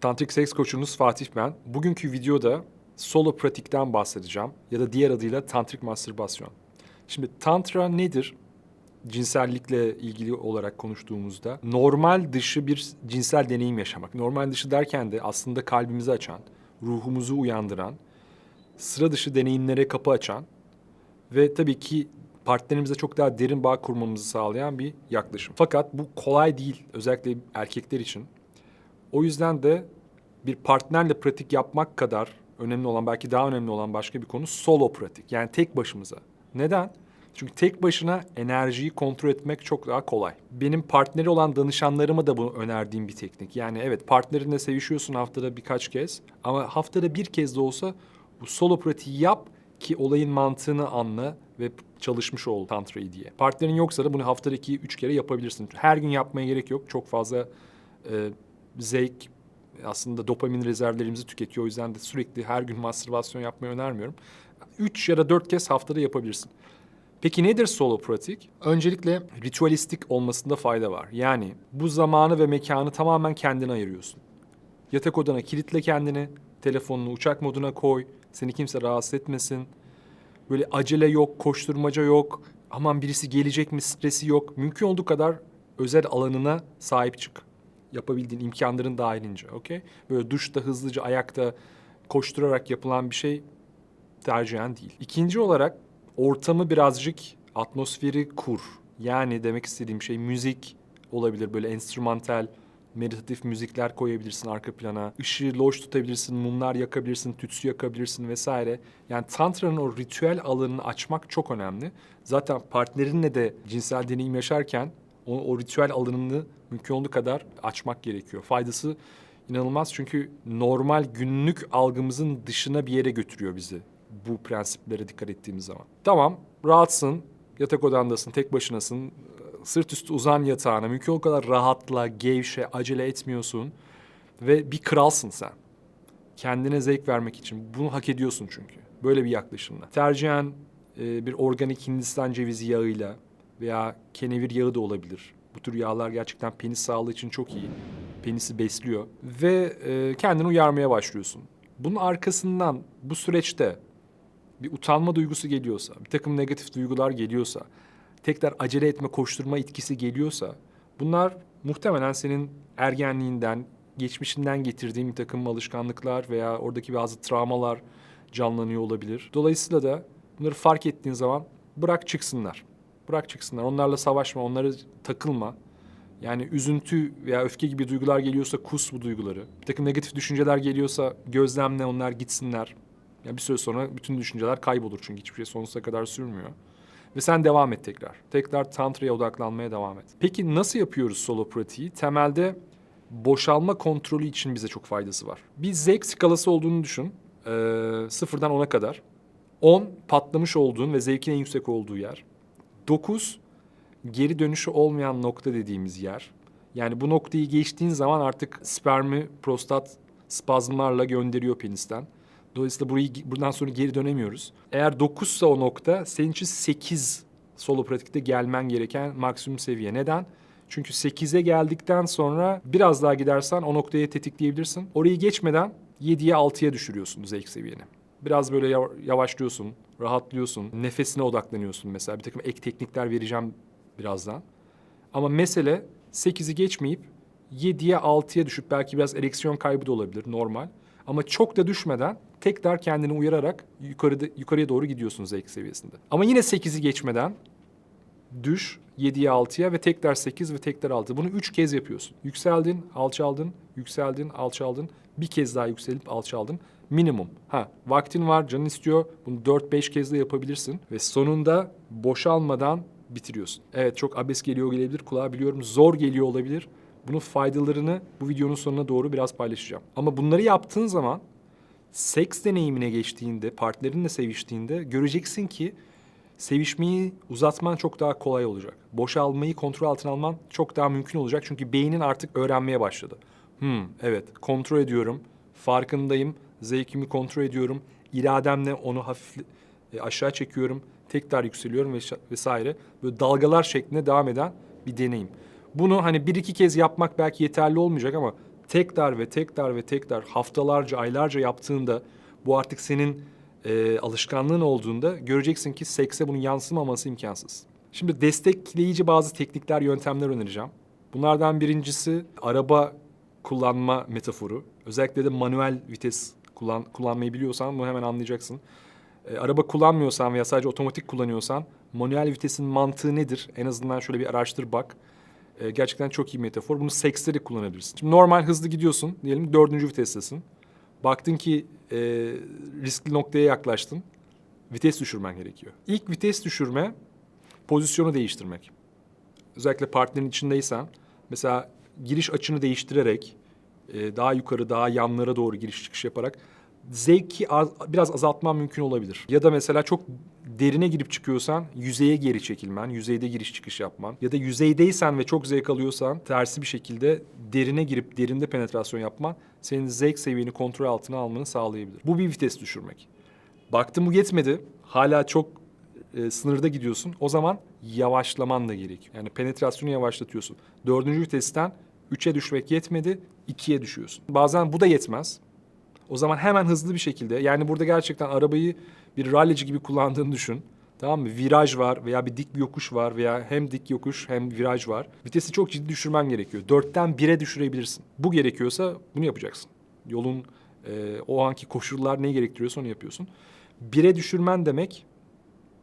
Tantrik seks koçunuz Fatih ben. Bugünkü videoda solo pratikten bahsedeceğim ya da diğer adıyla tantrik mastürbasyon. Şimdi tantra nedir? Cinsellikle ilgili olarak konuştuğumuzda normal dışı bir cinsel deneyim yaşamak. Normal dışı derken de aslında kalbimizi açan, ruhumuzu uyandıran, sıra dışı deneyimlere kapı açan ve tabii ki partnerimizle çok daha derin bağ kurmamızı sağlayan bir yaklaşım. Fakat bu kolay değil özellikle erkekler için. O yüzden de bir partnerle pratik yapmak kadar önemli olan belki daha önemli olan başka bir konu solo pratik. Yani tek başımıza. Neden? Çünkü tek başına enerjiyi kontrol etmek çok daha kolay. Benim partneri olan danışanlarıma da bunu önerdiğim bir teknik. Yani evet partnerinle sevişiyorsun haftada birkaç kez ama haftada bir kez de olsa bu solo pratiği yap ki olayın mantığını anla ve çalışmış ol tantrayı diye. Partnerin yoksa da bunu haftada iki, üç kere yapabilirsin. Her gün yapmaya gerek yok. Çok fazla e, zevk aslında dopamin rezervlerimizi tüketiyor. O yüzden de sürekli her gün mastürbasyon yapmayı önermiyorum. Üç ya da dört kez haftada yapabilirsin. Peki nedir solo pratik? Öncelikle ritüelistik olmasında fayda var. Yani bu zamanı ve mekanı tamamen kendine ayırıyorsun. Yatak odana kilitle kendini, telefonunu uçak moduna koy, seni kimse rahatsız etmesin. Böyle acele yok, koşturmaca yok, aman birisi gelecek mi stresi yok. Mümkün olduğu kadar özel alanına sahip çık. Yapabildiğin imkanların dahilince, okey? Böyle duşta hızlıca ayakta koşturarak yapılan bir şey tercihen değil. İkinci olarak ortamı birazcık atmosferi kur. Yani demek istediğim şey müzik olabilir böyle enstrümantal, meditatif müzikler koyabilirsin arka plana. Işığı loş tutabilirsin, mumlar yakabilirsin, tütsü yakabilirsin vesaire. Yani tantranın o ritüel alanını açmak çok önemli. Zaten partnerinle de cinsel deneyim yaşarken o, o ritüel alanını mümkün olduğu kadar açmak gerekiyor. Faydası inanılmaz çünkü normal günlük algımızın dışına bir yere götürüyor bizi bu prensiplere dikkat ettiğimiz zaman. Tamam, rahatsın, yatak odandasın, tek başınasın, sırt üstü uzan yatağına, mümkün o kadar rahatla, gevşe, acele etmiyorsun ve bir kralsın sen. Kendine zevk vermek için. Bunu hak ediyorsun çünkü. Böyle bir yaklaşımla. Tercihen e, bir organik Hindistan cevizi yağıyla veya kenevir yağı da olabilir. Bu tür yağlar gerçekten penis sağlığı için çok iyi. Penisi besliyor. Ve e, kendini uyarmaya başlıyorsun. Bunun arkasından bu süreçte bir utanma duygusu geliyorsa, bir takım negatif duygular geliyorsa, tekrar acele etme, koşturma etkisi geliyorsa bunlar muhtemelen senin ergenliğinden, geçmişinden getirdiğin bir takım alışkanlıklar veya oradaki bazı travmalar canlanıyor olabilir. Dolayısıyla da bunları fark ettiğin zaman bırak çıksınlar. Bırak çıksınlar. Onlarla savaşma, onlara takılma. Yani üzüntü veya öfke gibi duygular geliyorsa kus bu duyguları. Bir takım negatif düşünceler geliyorsa gözlemle onlar gitsinler. Yani bir süre sonra bütün düşünceler kaybolur çünkü hiçbir şey sonsuza kadar sürmüyor. Ve sen devam et tekrar. Tekrar tantraya odaklanmaya devam et. Peki nasıl yapıyoruz solo pratiği? Temelde boşalma kontrolü için bize çok faydası var. Bir zevk skalası olduğunu düşün. Ee, sıfırdan 10'a kadar. 10 patlamış olduğun ve zevkin en yüksek olduğu yer. 9 geri dönüşü olmayan nokta dediğimiz yer. Yani bu noktayı geçtiğin zaman artık spermi prostat spazmlarla gönderiyor penisten. Dolayısıyla burayı buradan sonra geri dönemiyoruz. Eğer 9 ise o nokta senin için 8 solo pratikte gelmen gereken maksimum seviye. Neden? Çünkü 8'e geldikten sonra biraz daha gidersen o noktayı tetikleyebilirsin. Orayı geçmeden 7'ye 6'ya düşürüyorsun zevk seviyeni. Biraz böyle yav- yavaşlıyorsun, rahatlıyorsun, nefesine odaklanıyorsun mesela. Bir takım ek teknikler vereceğim birazdan. Ama mesele 8'i geçmeyip 7'ye 6'ya düşüp belki biraz ereksiyon kaybı da olabilir normal. Ama çok da düşmeden tekrar kendini uyararak yukarıda, yukarıya doğru gidiyorsun zevk seviyesinde. Ama yine 8'i geçmeden düş 7'ye 6'ya ve tekrar 8 ve tekrar 6. Bunu 3 kez yapıyorsun. Yükseldin, alçaldın, yükseldin, alçaldın. Bir kez daha yükselip alçaldın. Minimum. Ha, vaktin var, canın istiyor. Bunu 4-5 kez de yapabilirsin. Ve sonunda boşalmadan bitiriyorsun. Evet çok abes geliyor gelebilir. Kulağa biliyorum zor geliyor olabilir. Bunun faydalarını bu videonun sonuna doğru biraz paylaşacağım. Ama bunları yaptığın zaman seks deneyimine geçtiğinde, partnerinle seviştiğinde göreceksin ki sevişmeyi uzatman çok daha kolay olacak. Boşalmayı kontrol altına alman çok daha mümkün olacak. Çünkü beynin artık öğrenmeye başladı. Hmm, evet kontrol ediyorum, farkındayım, zevkimi kontrol ediyorum, irademle onu hafif e, aşağı çekiyorum, tekrar yükseliyorum ve vesaire. Böyle dalgalar şeklinde devam eden bir deneyim. Bunu hani bir iki kez yapmak belki yeterli olmayacak ama tekrar ve tekrar ve tekrar haftalarca, aylarca yaptığında bu artık senin e, alışkanlığın olduğunda göreceksin ki sekse bunun yansımaması imkansız. Şimdi destekleyici bazı teknikler, yöntemler önereceğim. Bunlardan birincisi araba kullanma metaforu. Özellikle de manuel vites kullan, kullanmayı biliyorsan bunu hemen anlayacaksın. E, araba kullanmıyorsan veya sadece otomatik kullanıyorsan manuel vitesin mantığı nedir? En azından şöyle bir araştır bak. E, gerçekten çok iyi metafor. Bunu sekste de kullanabilirsin. Şimdi normal hızlı gidiyorsun. Diyelim dördüncü vitestesin. Baktın ki e, riskli noktaya yaklaştın. Vites düşürmen gerekiyor. İlk vites düşürme pozisyonu değiştirmek. Özellikle partnerin içindeysen mesela giriş açını değiştirerek e, daha yukarı daha yanlara doğru giriş çıkış yaparak zevki az, biraz azaltman mümkün olabilir. Ya da mesela çok derine girip çıkıyorsan yüzeye geri çekilmen, yüzeyde giriş çıkış yapman ya da yüzeydeysen ve çok zevk alıyorsan tersi bir şekilde derine girip derinde penetrasyon yapman senin zevk seviyeni kontrol altına almanı sağlayabilir. Bu bir vites düşürmek. Baktın bu yetmedi. Hala çok e, sınırda gidiyorsun. O zaman yavaşlaman da gerekiyor. Yani penetrasyonu yavaşlatıyorsun. Dördüncü vitesten üçe düşmek yetmedi, ikiye düşüyorsun. Bazen bu da yetmez. O zaman hemen hızlı bir şekilde yani burada gerçekten arabayı bir rallici gibi kullandığını düşün. Tamam mı? Viraj var veya bir dik bir yokuş var veya hem dik yokuş hem viraj var. Vitesi çok ciddi düşürmen gerekiyor. Dörtten bire düşürebilirsin. Bu gerekiyorsa bunu yapacaksın. Yolun e, o anki koşullar neyi gerektiriyorsa onu yapıyorsun. Bire düşürmen demek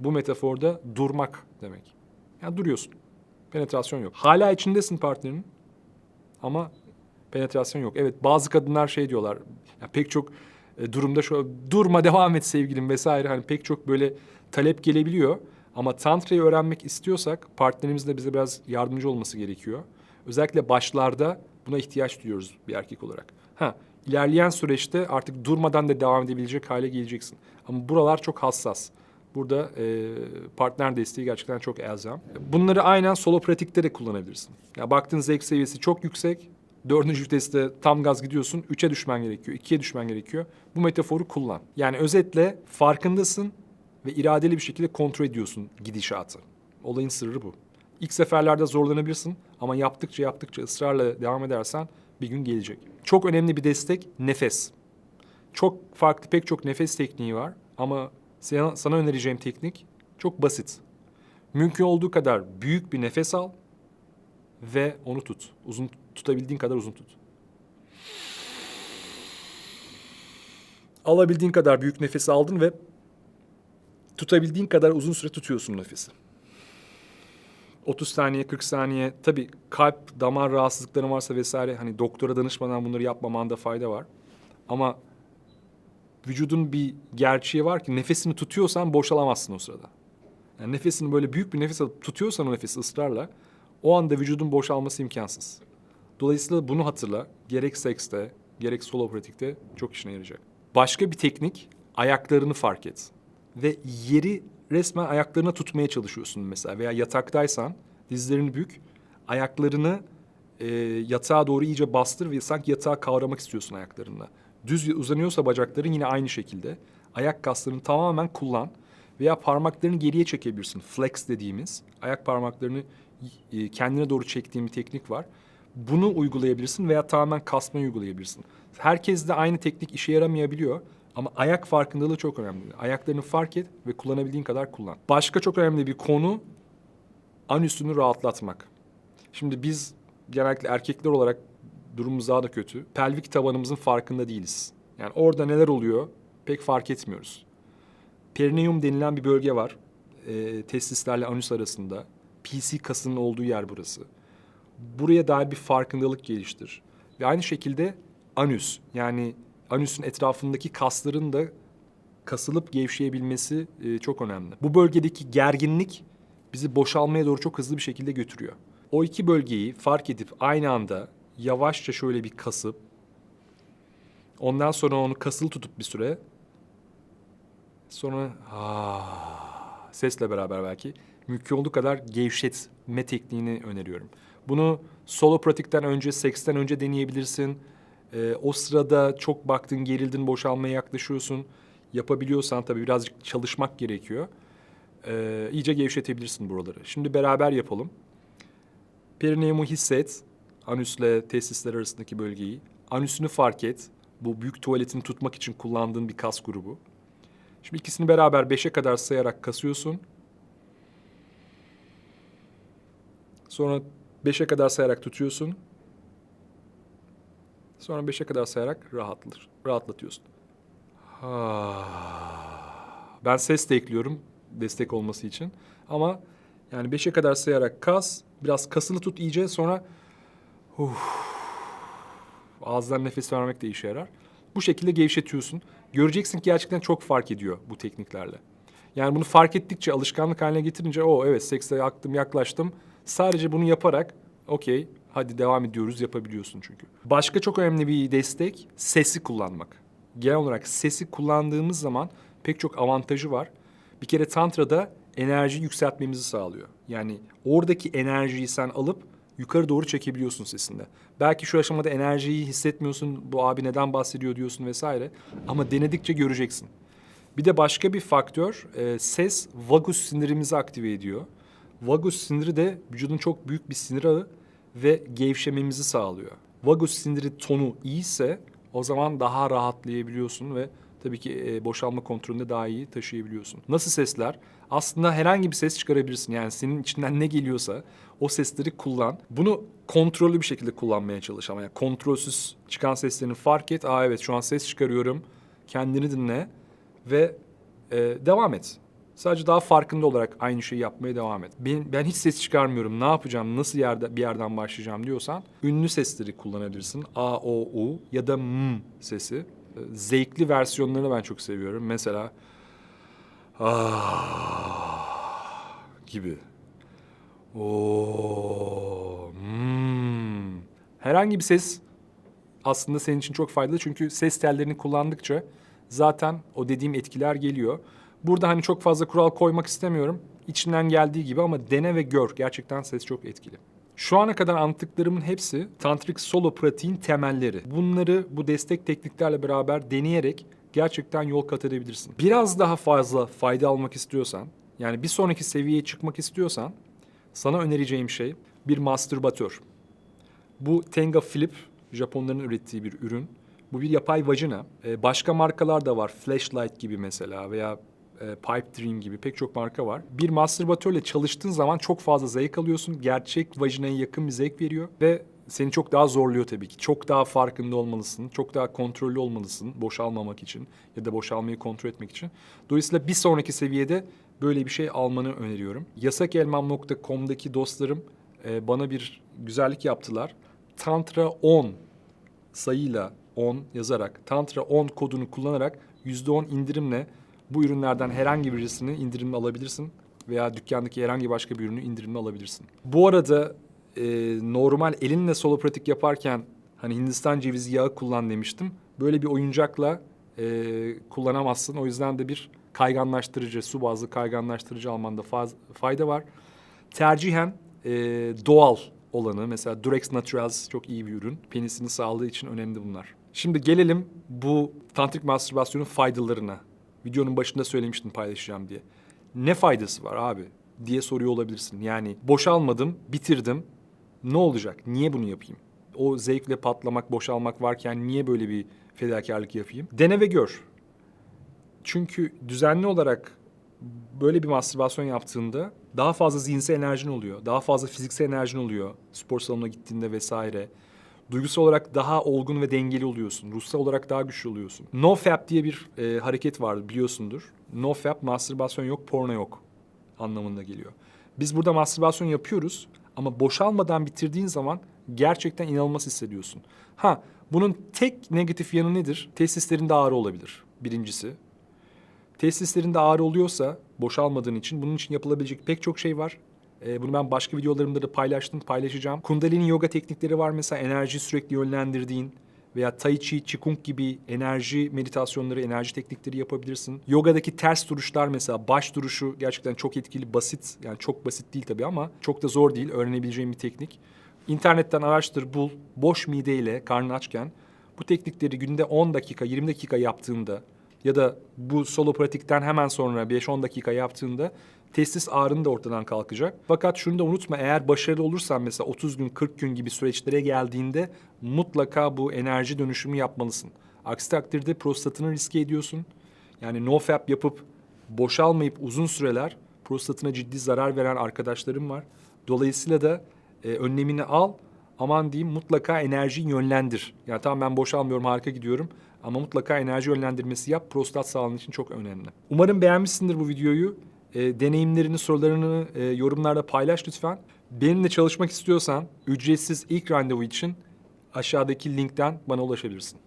bu metaforda durmak demek. Yani duruyorsun. Penetrasyon yok. Hala içindesin partnerinin ama penetrasyon yok. Evet bazı kadınlar şey diyorlar. Ya pek çok e, durumda şu durma devam et sevgilim vesaire hani pek çok böyle talep gelebiliyor. Ama tantrayı öğrenmek istiyorsak partnerimizin de bize biraz yardımcı olması gerekiyor. Özellikle başlarda buna ihtiyaç duyuyoruz bir erkek olarak. Ha ilerleyen süreçte artık durmadan da devam edebilecek hale geleceksin. Ama buralar çok hassas. Burada e, partner desteği gerçekten çok elzem. Bunları aynen solo pratikte de kullanabilirsin. Ya baktığın zevk seviyesi çok yüksek. Dördüncü viteste tam gaz gidiyorsun. Üçe düşmen gerekiyor. ikiye düşmen gerekiyor. Bu metaforu kullan. Yani özetle farkındasın ve iradeli bir şekilde kontrol ediyorsun gidişatı. Olayın sırrı bu. İlk seferlerde zorlanabilirsin ama yaptıkça yaptıkça ısrarla devam edersen bir gün gelecek. Çok önemli bir destek nefes. Çok farklı pek çok nefes tekniği var ama sana, sana önereceğim teknik çok basit. Mümkün olduğu kadar büyük bir nefes al ve onu tut. Uzun tutabildiğin kadar uzun tut. Alabildiğin kadar büyük nefes aldın ve tutabildiğin kadar uzun süre tutuyorsun nefesi. 30 saniye, 40 saniye. Tabii kalp, damar rahatsızlıkların varsa vesaire hani doktora danışmadan bunları yapmamanda fayda var. Ama vücudun bir gerçeği var ki nefesini tutuyorsan boşalamazsın o sırada. Yani nefesini böyle büyük bir nefes alıp tutuyorsan o nefesi ısrarla o anda vücudun boşalması imkansız. Dolayısıyla bunu hatırla. Gerek sekste, gerek solo pratikte çok işine yarayacak. Başka bir teknik ayaklarını fark et. Ve yeri resmen ayaklarına tutmaya çalışıyorsun mesela. Veya yataktaysan dizlerini bük, ayaklarını e, yatağa doğru iyice bastır ve sanki yatağı kavramak istiyorsun ayaklarınla. Düz uzanıyorsa bacakların yine aynı şekilde. Ayak kaslarını tamamen kullan. Veya parmaklarını geriye çekebilirsin. Flex dediğimiz. Ayak parmaklarını e, kendine doğru çektiğin bir teknik var. Bunu uygulayabilirsin veya tamamen kasmayı uygulayabilirsin. Herkes de aynı teknik işe yaramayabiliyor. Ama ayak farkındalığı çok önemli. Ayaklarını fark et ve kullanabildiğin kadar kullan. Başka çok önemli bir konu anüsünü rahatlatmak. Şimdi biz genellikle erkekler olarak durumumuz daha da kötü. Pelvik tabanımızın farkında değiliz. Yani orada neler oluyor pek fark etmiyoruz. Perineum denilen bir bölge var. E, testislerle anüs arasında. PC kasının olduğu yer burası. Buraya dair bir farkındalık geliştir. Ve aynı şekilde anüs yani anüsün etrafındaki kasların da kasılıp gevşeyebilmesi e, çok önemli. Bu bölgedeki gerginlik bizi boşalmaya doğru çok hızlı bir şekilde götürüyor. O iki bölgeyi fark edip aynı anda yavaşça şöyle bir kasıp ondan sonra onu kasılı tutup bir süre sonra ah, sesle beraber belki mümkün olduğu kadar gevşetme tekniğini öneriyorum. Bunu solo pratikten önce, seksten önce deneyebilirsin. Ee, o sırada çok baktın, gerildin, boşalmaya yaklaşıyorsun. Yapabiliyorsan tabii birazcık çalışmak gerekiyor. Ee, iyice gevşetebilirsin buraları. Şimdi beraber yapalım. Perineumu hisset. Anüsle testisler arasındaki bölgeyi. anüsünü fark et. Bu büyük tuvaletini tutmak için kullandığın bir kas grubu. Şimdi ikisini beraber 5'e kadar sayarak kasıyorsun. Sonra 5'e kadar sayarak tutuyorsun. Sonra 5'e kadar sayarak rahatlatır, rahatlatıyorsun. Ha. Ben ses de ekliyorum destek olması için. Ama yani 5'e kadar sayarak kas, biraz kasılı tut iyice sonra Uf. Ağızdan nefes vermek de işe yarar. Bu şekilde gevşetiyorsun. Göreceksin ki gerçekten çok fark ediyor bu tekniklerle. Yani bunu fark ettikçe, alışkanlık haline getirince o evet sekse yaktım, yaklaştım. Sadece bunu yaparak okey hadi devam ediyoruz yapabiliyorsun çünkü. Başka çok önemli bir destek sesi kullanmak. Genel olarak sesi kullandığımız zaman pek çok avantajı var. Bir kere tantrada enerji yükseltmemizi sağlıyor. Yani oradaki enerjiyi sen alıp yukarı doğru çekebiliyorsun sesinde. Belki şu aşamada enerjiyi hissetmiyorsun, bu abi neden bahsediyor diyorsun vesaire. Ama denedikçe göreceksin. Bir de başka bir faktör, e, ses vagus sinirimizi aktive ediyor. Vagus siniri de vücudun çok büyük bir sinir ağı ve gevşememizi sağlıyor. Vagus siniri tonu iyiyse o zaman daha rahatlayabiliyorsun ve tabii ki e, boşalma kontrolünde daha iyi taşıyabiliyorsun. Nasıl sesler? Aslında herhangi bir ses çıkarabilirsin. Yani senin içinden ne geliyorsa o sesleri kullan. Bunu kontrollü bir şekilde kullanmaya çalış ama yani kontrolsüz çıkan seslerini fark et. Aa evet şu an ses çıkarıyorum. Kendini dinle ve e, devam et. Sadece daha farkında olarak aynı şeyi yapmaya devam et. Ben, ben hiç ses çıkarmıyorum, ne yapacağım, nasıl yerde bir yerden başlayacağım diyorsan ünlü sesleri kullanabilirsin. A, O, U ya da M sesi. E, Zevkli versiyonlarını ben çok seviyorum. Mesela ah gibi. Oo, hmm. Herhangi bir ses aslında senin için çok faydalı çünkü ses tellerini kullandıkça zaten o dediğim etkiler geliyor. Burada hani çok fazla kural koymak istemiyorum. İçinden geldiği gibi ama dene ve gör. Gerçekten ses çok etkili. Şu ana kadar anlattıklarımın hepsi tantrik solo pratiğin temelleri. Bunları bu destek tekniklerle beraber deneyerek gerçekten yol kat edebilirsin. Biraz daha fazla fayda almak istiyorsan, yani bir sonraki seviyeye çıkmak istiyorsan sana önereceğim şey bir mastürbatör. Bu Tenga Flip, Japonların ürettiği bir ürün. Bu bir yapay vajina. Ee, başka markalar da var. Flashlight gibi mesela veya e, Pipe Dream gibi pek çok marka var. Bir mastürbatörle çalıştığın zaman çok fazla zevk alıyorsun. Gerçek vajinaya yakın bir zevk veriyor ve seni çok daha zorluyor tabii ki. Çok daha farkında olmalısın. Çok daha kontrollü olmalısın boşalmamak için ya da boşalmayı kontrol etmek için. Dolayısıyla bir sonraki seviyede böyle bir şey almanı öneriyorum. Yasakelmam.com'daki dostlarım e, bana bir güzellik yaptılar. Tantra 10 sayıyla 10 yazarak Tantra 10 kodunu kullanarak %10 indirimle bu ürünlerden herhangi birisini indirimle alabilirsin veya dükkandaki herhangi başka bir ürünü indirimle alabilirsin. Bu arada e, normal elinle solo pratik yaparken hani Hindistan cevizi yağı kullan demiştim. Böyle bir oyuncakla e, kullanamazsın. O yüzden de bir kayganlaştırıcı, su bazlı kayganlaştırıcı almanda faz, fayda var. Tercihen e, doğal olanı mesela Durex Naturals çok iyi bir ürün. Penisini sağladığı için önemli bunlar. Şimdi gelelim bu tantrik mastürbasyonun faydalarına. Videonun başında söylemiştim paylaşacağım diye. Ne faydası var abi diye soruyor olabilirsin. Yani boşalmadım, bitirdim. Ne olacak? Niye bunu yapayım? O zevkle patlamak, boşalmak varken niye böyle bir fedakarlık yapayım? Dene ve gör. Çünkü düzenli olarak böyle bir mastürbasyon yaptığında daha fazla zihinsel enerjin oluyor. Daha fazla fiziksel enerjin oluyor. Spor salonuna gittiğinde vesaire. Duygusal olarak daha olgun ve dengeli oluyorsun. Ruhsal olarak daha güçlü oluyorsun. NoFap diye bir e, hareket var biliyorsundur. NoFap mastürbasyon yok, porno yok anlamında geliyor. Biz burada mastürbasyon yapıyoruz ama boşalmadan bitirdiğin zaman gerçekten inanılmaz hissediyorsun. Ha bunun tek negatif yanı nedir? Testislerinde ağrı olabilir birincisi. Testislerinde ağrı oluyorsa boşalmadığın için bunun için yapılabilecek pek çok şey var. Ee, bunu ben başka videolarımda da paylaştım, paylaşacağım. Kundalini yoga teknikleri var mesela enerji sürekli yönlendirdiğin veya Tai Chi, Qigong gibi enerji meditasyonları, enerji teknikleri yapabilirsin. Yogadaki ters duruşlar mesela baş duruşu gerçekten çok etkili, basit. Yani çok basit değil tabii ama çok da zor değil. Öğrenebileceğin bir teknik. İnternetten araştır, bul. Boş mideyle karnın açken bu teknikleri günde 10 dakika, 20 dakika yaptığında ya da bu solo pratikten hemen sonra 5-10 dakika yaptığında testis ağrın da ortadan kalkacak. Fakat şunu da unutma eğer başarılı olursan mesela 30 gün 40 gün gibi süreçlere geldiğinde mutlaka bu enerji dönüşümü yapmalısın. Aksi takdirde prostatını riske ediyorsun. Yani nofap yapıp boşalmayıp uzun süreler prostatına ciddi zarar veren arkadaşlarım var. Dolayısıyla da e, önlemini al. Aman diyeyim mutlaka enerjiyi yönlendir. Yani tamam ben boşalmıyorum harika gidiyorum. Ama mutlaka enerji yönlendirmesi yap. Prostat sağlığı için çok önemli. Umarım beğenmişsindir bu videoyu. E, deneyimlerini, sorularını e, yorumlarda paylaş lütfen. Benimle çalışmak istiyorsan ücretsiz ilk randevu için aşağıdaki linkten bana ulaşabilirsin.